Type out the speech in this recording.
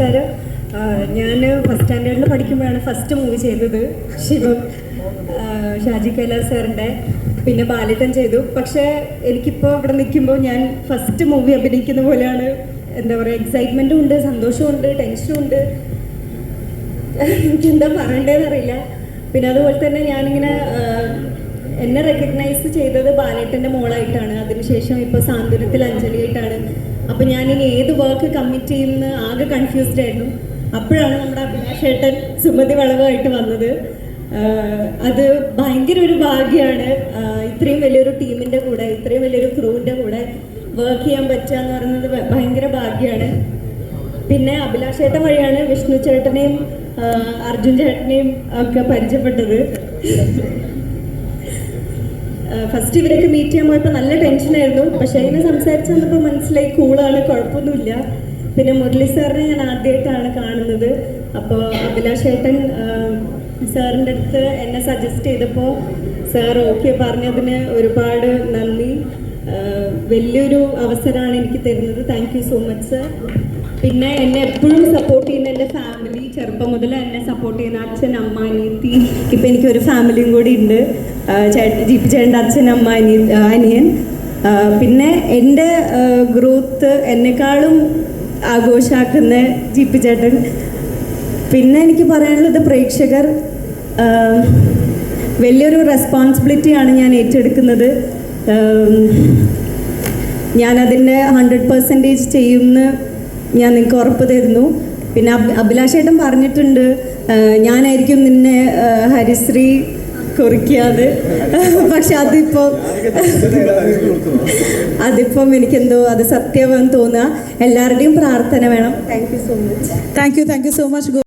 നമസ്കാരം ഞാൻ ഫസ്റ്റ് സ്റ്റാൻഡേർഡിൽ പഠിക്കുമ്പോഴാണ് ഫസ്റ്റ് മൂവി ചെയ്തത്. ശിവം ഷാജി കൈലാസ് സാറിന്റെ പിന്നെ ബാലിട്ടൻ ചെയ്തു. പക്ഷേ എനിക്കിപ്പോൾ ഇവിടെ നിൽക്കുമ്പോൾ ഞാൻ ഫസ്റ്റ് മൂവി അഭിനയിക്കുന്ന പോലെയാണ്. എന്താ പറയുക എക്സൈറ്റ്മെന്റും ഉണ്ട് സന്തോഷമുണ്ട് ടെൻഷനും ഉണ്ട്. എനിക്കെന്താ പറയേണ്ടതെന്ന് അറിയില്ല. പിന്നെ അതുപോലെ തന്നെ ഞാനിങ്ങനെ എന്നെ റെക്കഗ്നൈസ് ചെയ്തത് ബാലേട്ടന്റെ മോളായിട്ടാണ്. അതിനുശേഷം ഇപ്പോൾ സാന്ത്വനത്തിൽ അഞ്ജലിയായിട്ടാണ്. അപ്പോൾ ഞാനിനി ഏത് വർക്ക് കമ്മിറ്റ് ചെയ്യുന്ന ആകെ കൺഫ്യൂസ്ഡ് ആയിരുന്നു. അപ്പോഴാണ് നമ്മുടെ അഭിലാഷ് ഏട്ടൻ സുമതി വളവായിട്ട് വന്നത്. അത് ഭയങ്കര ഒരു ഭാഗ്യമാണ് ഇത്രയും വലിയൊരു ടീമിന്റെ കൂടെ ഇത്രയും വലിയൊരു ക്രൂവിന്റെ കൂടെ വർക്ക് ചെയ്യാൻ പറ്റുക എന്ന് പറയുന്നത് ഭയങ്കര ഭാഗ്യമാണ് പിന്നെ അഭിലാഷ് ചേട്ടൻ വഴിയാണ് വിഷ്ണു ചേട്ടനെയും അർജുൻ ചേട്ടനെയും ഒക്കെ പരിചയപ്പെട്ടത്. ഫസ്റ്റ് ഇവരൊക്കെ മീറ്റ് ചെയ്യാൻ പോയപ്പോൾ നല്ല ടെൻഷനായിരുന്നു പക്ഷേ ഇങ്ങനെ സംസാരിച്ച് വന്നപ്പോൾ മനസ്സിലായി കൂളാണ് കുഴപ്പമൊന്നുമില്ല പിന്നെ മുരളി സാറിനെ ഞാൻ ആദ്യമായിട്ടാണ് കാണുന്നത്. അപ്പോൾ അഭിലാഷ് ഏട്ടൻ സാറിന്റെ അടുത്ത് എന്നെ സജസ്റ്റ് ചെയ്തപ്പോൾ സാർ ഓക്കെ പറഞ്ഞതിന് ഒരുപാട് നന്ദി. വലിയൊരു അവസരമാണ് എനിക്ക് തരുന്നത്. താങ്ക് സോ മച്ച് സർ പിന്നെ എന്നെ എപ്പോഴും സപ്പോർട്ട് ചെയ്യുന്ന എന്റെ ഫാമിലി ചെറുപ്പം മുതൽ എന്നെ സപ്പോർട്ട് ചെയ്യുന്ന അച്ഛൻ അമ്മ അനിയത്തി. ഇപ്പം എനിക്കൊരു ഫാമിലിയും കൂടി ഉണ്ട്. ജി ജീപ്പി ചേട്ടന്റെ അച്ഛൻ അമ്മ അനിയ അനിയൻ. പിന്നെ എന്റെ ഗ്രോത്ത് എന്നെക്കാളും ആഘോഷാക്കുന്ന ജിപ്പി ചേട്ടൻ. പിന്നെ എനിക്ക് പറയാനുള്ളത് പ്രേക്ഷകർ വലിയൊരു റെസ്പോൺസിബിലിറ്റിയാണ് ഞാൻ ഏറ്റെടുക്കുന്നത്. ഞാനതിന്റെ ഹൺഡ്രഡ് പെർസെന്റേജ് ചെയ്യുമെന്ന് ഞാൻ നിങ്ങൾക്ക് ഉറപ്പ് തരുന്നു. പിന്നെ അഭിലാഷേട്ടൻ പറഞ്ഞിട്ടുണ്ട് ഞാനായിരിക്കും നിന്നെ ഹരിശ്രീ കുറിക്കാതെ പക്ഷെ അതിപ്പോൾ അതിപ്പം എനിക്കെന്തോ അത് സത്യമെന്ന് തോന്നുക. എല്ലാവരുടെയും പ്രാർത്ഥന വേണം. Thank you so much thank you thank you so much